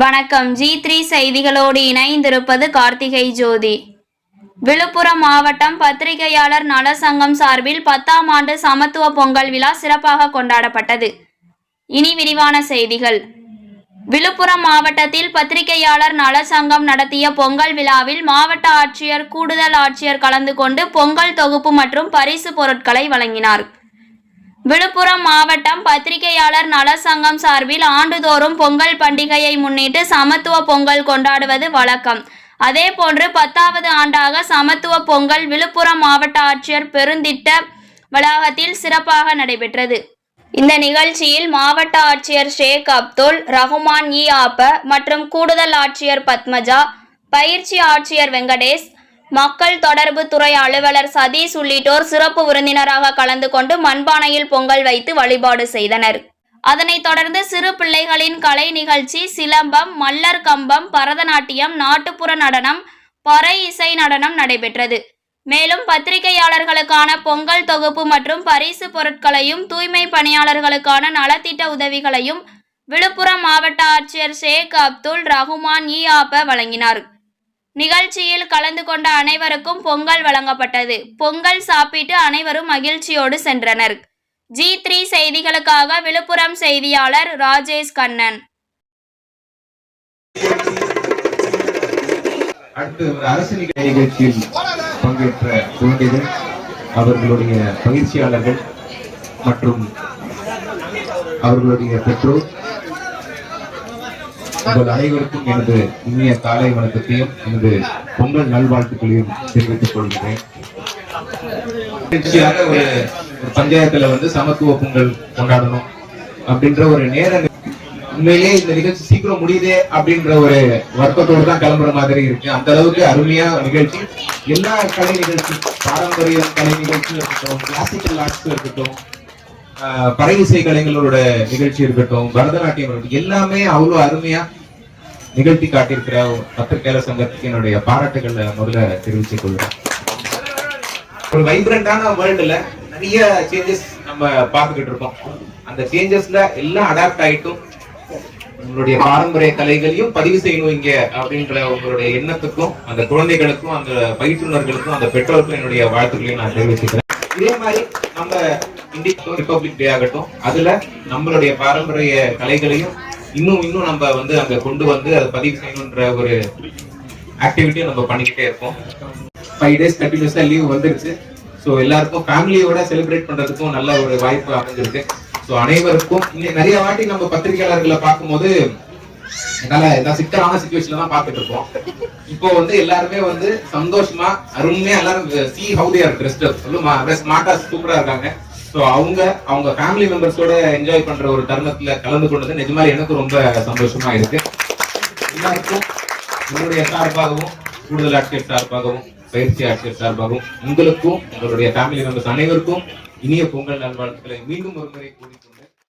வணக்கம். G three செய்திகளோடு இணைந்திருப்பது கார்த்திகை ஜோதி. விழுப்புரம் மாவட்டம் பத்திரிகையாளர் நல சங்கம் சார்பில் பத்தாம் ஆண்டு சமத்துவ பொங்கல் விழா சிறப்பாக கொண்டாடப்பட்டது. இனி விரிவான செய்திகள். விழுப்புரம் மாவட்டத்தில் பத்திரிகையாளர் நல சங்கம் நடத்திய பொங்கல் விழாவில் மாவட்ட ஆட்சியர் கூடுதல் ஆட்சியர் கலந்து கொண்டு பொங்கல் தொகுப்பு மற்றும் பரிசு பொருட்களை வழங்கினார். விழுப்புரம் மாவட்டம் பத்திரிகையாளர் நல சங்கம் சார்பில் ஆண்டுதோறும் பொங்கல் பண்டிகையை முன்னிட்டு சமத்துவ பொங்கல் கொண்டாடுவது வழக்கம். அதேபோன்று பத்தாவது ஆண்டாக சமத்துவ பொங்கல் விழுப்புரம் மாவட்ட ஆட்சியர் பெருந்திட்ட வளாகத்தில் சிறப்பாக நடைபெற்றது. இந்த நிகழ்ச்சியில் மாவட்ட ஆட்சியர் ஷேக் அப்துல் ரஹ்மான் இ ஆப்ப மற்றும் கூடுதல் ஆட்சியர் பத்மஜா பயிற்சி ஆட்சியர் வெங்கடேஷ் மக்கள் தொடர்பு துறை அலுவலர் சதீஷ் உள்ளிட்டோர் சிறப்பு விருந்தினராக கலந்து கொண்டு மண்பானையில் பொங்கல் வைத்து வழிபாடு செய்தனர். அதனைத் தொடர்ந்து சிறு பிள்ளைகளின் கலை நிகழ்ச்சி சிலம்பம் மல்லர் கம்பம் பரதநாட்டியம் நாட்டுப்புற நடனம் பறை இசை நடனம் நடைபெற்றது. மேலும் பத்திரிகையாளர்களுக்கான பொங்கல் தொகுப்பு மற்றும் பரிசு பொருட்களையும் தூய்மை பணியாளர்களுக்கான நலத்திட்ட உதவிகளையும் விழுப்புரம் மாவட்ட ஆட்சியர் ஷேக் அப்துல் ரஹ்மான் இ ஆப்ப வழங்கினார். நிகழ்ச்சியில் கலந்து கொண்ட அனைவருக்கும் பொங்கல் வழங்கப்பட்டது. பொங்கல் சாப்பிட்டு அனைவரும் மகிழ்ச்சியோடு சென்றனர். ஜி த்ரீ செய்திகளுக்காக விழுப்புரம் செய்தியாளர் ராஜேஷ் கண்ணன். அடுத்து ஒரு அரசு நிகழ்ச்சியில் பங்கேற்ற குழந்தைகள் அவர்களுடைய பயிற்சியாளர்கள் மற்றும் அவர்களுடைய பெற்றோர் உங்கள் அனைவருக்கும் எனது இனிய காலை வணக்கத்தையும் எனது பொங்கல் நல்வாழ்த்துக்களையும் தெரிவித்துக் கொள்கிறேன். நிகழ்ச்சியாக ஒரு பஞ்சாயத்துல வந்து சமத்துவ பொங்கல் கொண்டாடணும் அப்படின்ற ஒரு நேர உண்மையிலேயே இந்த நிகழ்ச்சி சீக்கிரம் முடியுதே அப்படின்ற ஒரு வருத்தத்தோடு தான் கிளம்புற மாதிரி இருக்கு. அந்த அளவுக்கு அருமையா நிகழ்ச்சி. எல்லா கலை நிகழ்ச்சி பாரம்பரிய கலை நிகழ்ச்சி இருக்கட்டும் கிளாசிக்கல் ஆர்ட்ஸ் இருக்கட்டும் ஆஹ் பறை இசை கலைஞர்களோட நிகழ்ச்சி இருக்கட்டும் பரதநாட்டியம் இருக்கட்டும் எல்லாமே அவ்வளவு அருமையா நிகழ்த்தி காட்டியிருக்கிற பத்திரிகையாளர் சங்கத்துக்கு என்னுடைய பாராட்டுகளை முதல்ல தெரிவித்துக் கொள்கிறேன். ஒரு வைப்ரண்டான வேர்ல்டுல நிறைய சேஞ்சஸ் நம்ம பார்த்துக்கிட்டு இருக்கோம். அந்த சேஞ்சஸ்ல எல்லாம் அடாப்ட் ஆயிட்டும். உங்களுடைய பாரம்பரிய கலைகளையும் பதிவு செய்யணும் இங்க அப்படின்ற உங்களுடைய எண்ணத்துக்கும் அந்த குழந்தைகளுக்கும் அந்த பயிற்றுநர்களுக்கும் அந்த பெற்றோருக்கும் என்னுடைய வாழ்த்துக்களையும் நான் தெரிவிச்சுக்கிறேன் இதே மாதிரி நம்ம இந்திய ரிபப்ளிக் டே ஆகட்டும் அதுல நம்மளுடைய பாரம்பரிய கலைகளையும் இன்னும் இன்னும் நம்ம வந்து அங்க கொண்டு வந்து அதை பதிவு செய்யணுன்ற ஒரு ஆக்டிவிட்டியும் நம்ம பண்ணிக்கிட்டே இருப்போம். ஃபைவ் டேஸ் கண்டினியூஸா லீவ் வந்துருச்சு. ஸோ எல்லாருக்கும் ஃபேமிலியோட செலிப்ரேட் பண்றதுக்கும் நல்ல ஒரு வாய்ப்பு அமைஞ்சிருக்கு. ஸோ அனைவருக்கும் இன்னும் நிறைய வாட்டி நம்ம பத்திரிகையாளர்களை பார்க்கும்போது என்னால எல்லாம் சிக்கலான சுச்சுவேஷன்ல தான் பார்த்துட்டு இருக்கோம் இப்போ வந்து எல்லாருமே வந்து சந்தோஷமா அருமையா எல்லாரும் see how they are dressed சொல்லுமா? ஸ்மார்ட்டா சூப்பரா இருக்காங்க. ஸோ அவங்க அவங்க ஃபேமிலி மெம்பர்ஸோட என்ஜாய் பண்ற ஒரு தருணத்துல கலந்து கொண்டது நிஜமாலே எனக்கு ரொம்ப சந்தோஷமா இருக்கு. எல்லாருக்கும் உங்களுடைய சார்பாகவும் கூடுதல் ஆட்சியர் சார்பாகவும் பயிற்சி ஆட்சியர் சார்பாகவும் உங்களுக்கும் உங்களுடைய ஃபேமிலி மெம்பர்ஸ் அனைவருக்கும் இனிய பொங்கல் நல்வாழ்த்துக்களை மீண்டும் ஒரு முறை கூறிக்கொண்டு